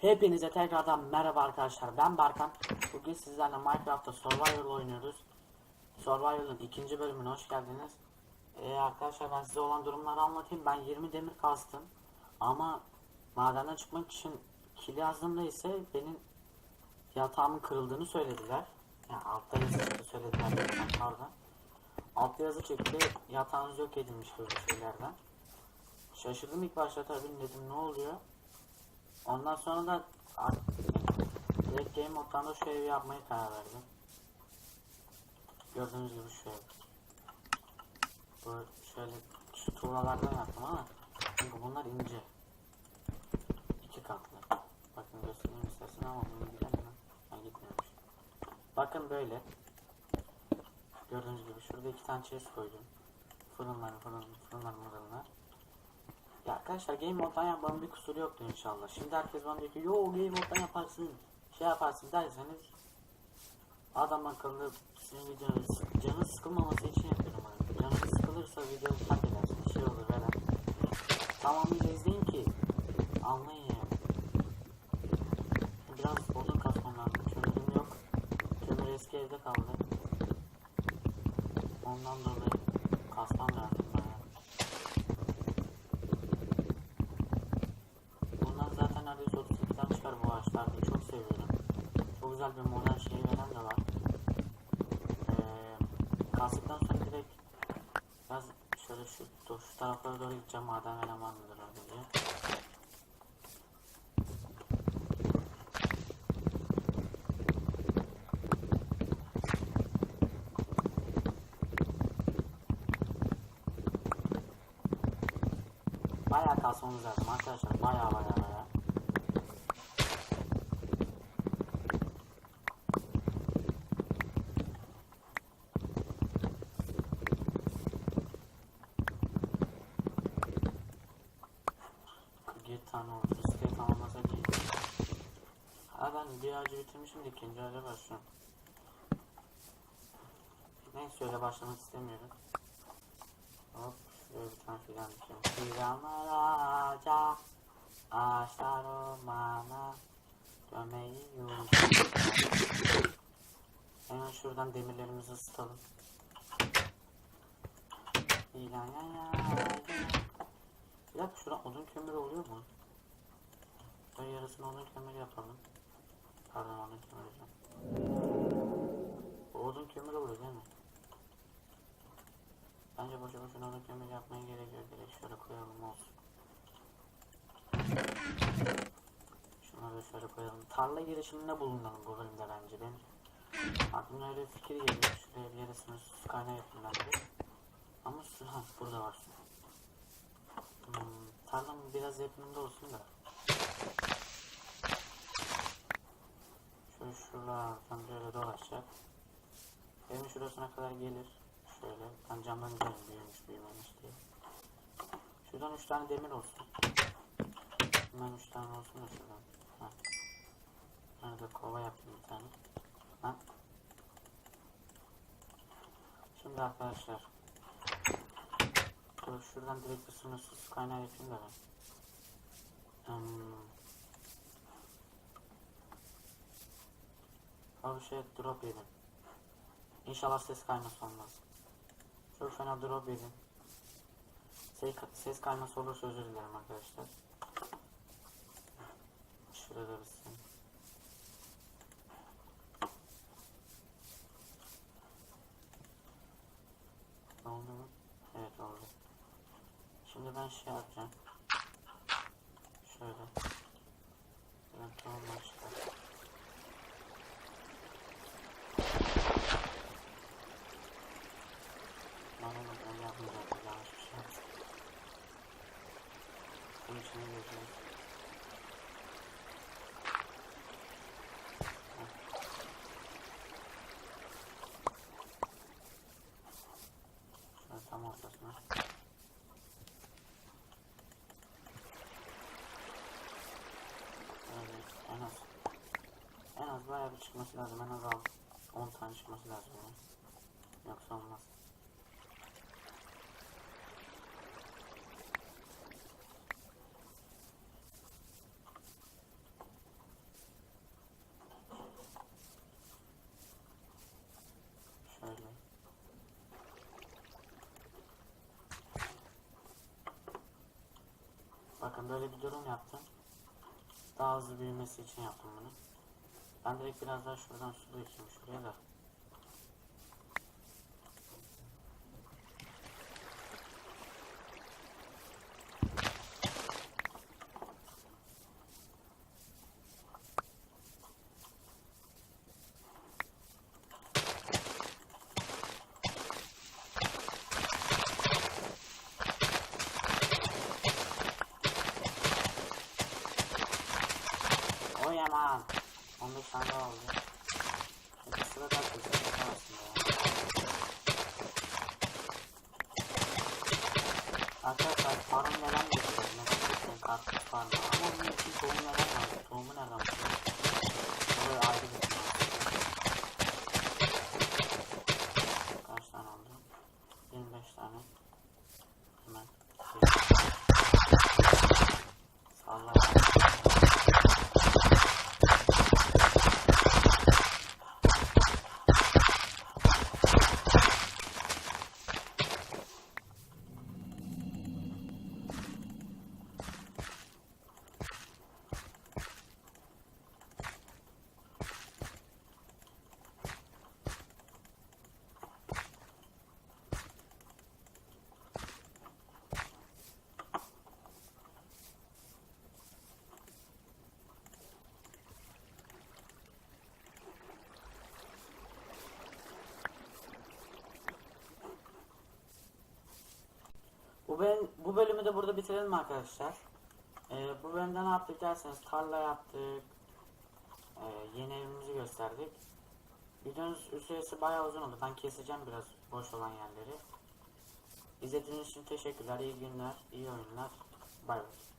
Hepinize tekrardan merhaba arkadaşlar. Ben Barkan. Bugün sizlerle Minecraft'ta Survival oynuyoruz. Survival'ın ikinci bölümüne hoş geldiniz. Ee, arkadaşlar ben size olan durumları anlatayım. Ben 20 demir kastım. Ama madenden çıkmak için kil yazdığımda ise benim yatağımın kırıldığını söylediler. Yani altta yazı söylediler. Pardon. Altta yazı çıktı. Yatağınız yok edilmiş böyle şeylerden. Şaşırdım ilk başta tabii dedim ne oluyor. Ondan sonra da direkt game moddan da şu evi yapmaya karar verdim. Gördüğünüz gibi şu ev. Bu şöyle şu tuğlalardan yaptım ama çünkü bunlar ince. İki katlı. Bakın göstereyim istersen ama bunu bilemem. Ha gitmemiş. Bakın böyle. Gördüğünüz gibi şurada iki tane chest koydum. Fırınlar, fırın, fırınlar, fırınlar. Ya arkadaşlar game moddan yapmanın bir kusuru yoktu inşallah. Şimdi herkes bana diyor ki yo game moddan yaparsın, şey yaparsın derseniz adam akıllı sizin videonuz canı sıkılmaması için yapıyorum abi. Canınız sıkılırsa videoyu terk edersin, şey olur böyle. Tamamıyla izleyin ki anlayın yani. Biraz odun kasmam lazım, kömürüm yok. Kömür eski evde kaldı. Ondan dolayı kasmam lazım bayağı. Bundan zaten neredeyse 38 tane çıkar bu ağaçlarda. Çok seviyorum. Çok güzel bir modern şey veren de var. Ee, kastıktan sonra direkt biraz şöyle şu, şu taraflara doğru gideceğim. Maden veren var mıdır orada diye. Bayağı kasmamız lazım arkadaşlar. Bayağı bayağı bayağı. Bir tane oldu. Siteyi tamamlasak iyi. Ha ben bir ağacı bitirmişim de ikinci ağaca başlıyorum. Neyse öyle başlamak istemiyorum. Hop şuraya bir tane fidan dikeyim. Fidanlar ağaca, ağaçlar ormana, dönmeyi yolculuk. Hemen şuradan demirlerimizi ısıtalım. İlan ya ya. Bir dakika şuradan odun kömürü oluyor mu? Ben yarısını odun kömürü yapalım. Pardon diyorum. Bu odun kömürü oluyor değil mi? Bence boşu boşuna onu kömür yapmaya gerek yok. Direkt şöyle koyalım olsun. Şunları da şöyle koyalım. Tarla girişiminde bulunalım bu bölümde bence. Benim aklıma öyle bir fikir geliyor. Şuraya bir yere sınırsız su kaynağı yapayım ben de. Ama su, burada var su. Hmm, tarlam biraz yakınında olsun da. Şöyle şuralardan böyle dolaşacak. Evin şurasına kadar gelir. Şöyle ben camdan izlerim büyümüş büyümemiş diye. Şuradan 3 tane demir olsun. Hemen 3 tane olsun da şuradan. Ha. Nerede kova yapayım bir tane. Ha. Şimdi arkadaşlar. Şuradan direkt bir sınırsız kaynağı yapayım da ben. Hmm. Şey drop yedim. İnşallah ses kayması olmaz. Çok fena drop yedim. Ses, ses kayması olursa özür dilerim arkadaşlar. Şurada bitsin. Oldu mu? Evet oldu. Şimdi ben şey yapacağım. En az. En az bayağı bir çıkması lazım. En az al. 10 tane çıkması lazım. Yani. Yoksa olmaz. Şöyle. Bakın böyle bir durum yaptım. Daha hızlı büyümesi için yaptım bunu. Ben direkt biraz daha şuradan su dökeyim şuraya da. O yaman. 15 tane oldu. Peki sırada kızım aslında. Arkadaşlar farm neden geçiyor? Mesela bir kartı farmı. Ama bunun için tohum neden var? Tohumu nereden buluyor? Bu böyle ayrı bir konu. Kaç tane oldu? 25 tane. Hemen. Salla. Bu, bölüm, bu bölümü de burada bitirelim arkadaşlar. Ee, bu bölümde ne yaptık derseniz tarla yaptık. Ee, yeni evimizi gösterdik. Videonun süresi bayağı uzun oldu. Ben keseceğim biraz boş olan yerleri. İzlediğiniz için teşekkürler. İyi günler, iyi oyunlar. Bay bay.